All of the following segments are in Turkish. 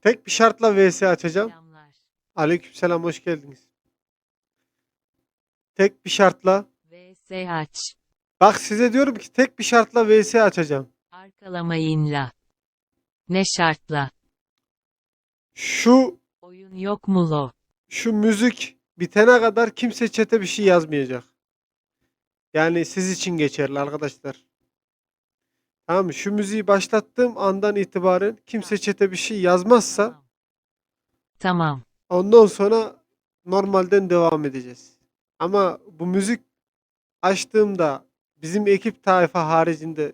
Tek bir şartla VS açacağım. Selamlar. Aleykümselam hoş geldiniz. Tek bir şartla. VS aç. Bak size diyorum ki tek bir şartla VS açacağım. Arkalamayınla. Ne şartla? Şu Oyun yok mu lo? şu müzik bitene kadar kimse çete bir şey yazmayacak. Yani siz için geçerli arkadaşlar. Tamam mı? Şu müziği başlattığım andan itibaren kimse çete bir şey yazmazsa Tamam. Tamam. ondan sonra normalden devam edeceğiz. Ama bu müzik açtığımda bizim ekip tayfa haricinde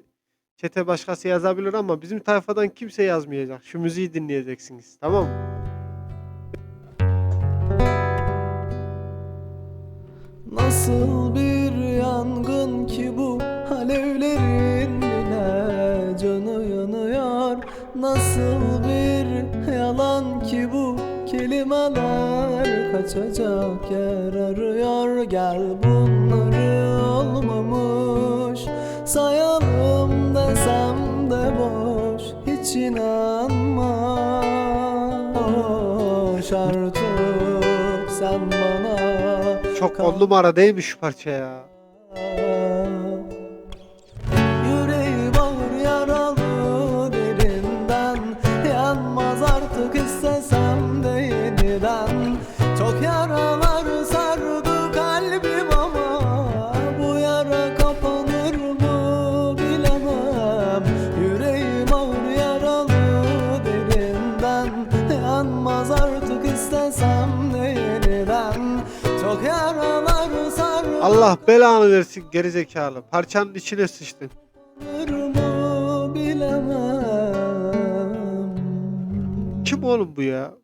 çete başkası yazabilir ama bizim tayfadan kimse yazmayacak. Şu müziği dinleyeceksiniz. Tamam mı? Nasıl bir Nasıl bir yalan ki bu? Kelimeler kaçacak yer arıyor. Gel bunları olmamış. Sayalım desem de boş. Hiç inanma. Boş artık sen bana Çok on numara değil mi şu parça ya? Artık istesem de yeniden Çok yaralar sardı Allah belanı versin gerizekalı. Parçanın içine sıçtın. bilemem Kim oğlum bu ya?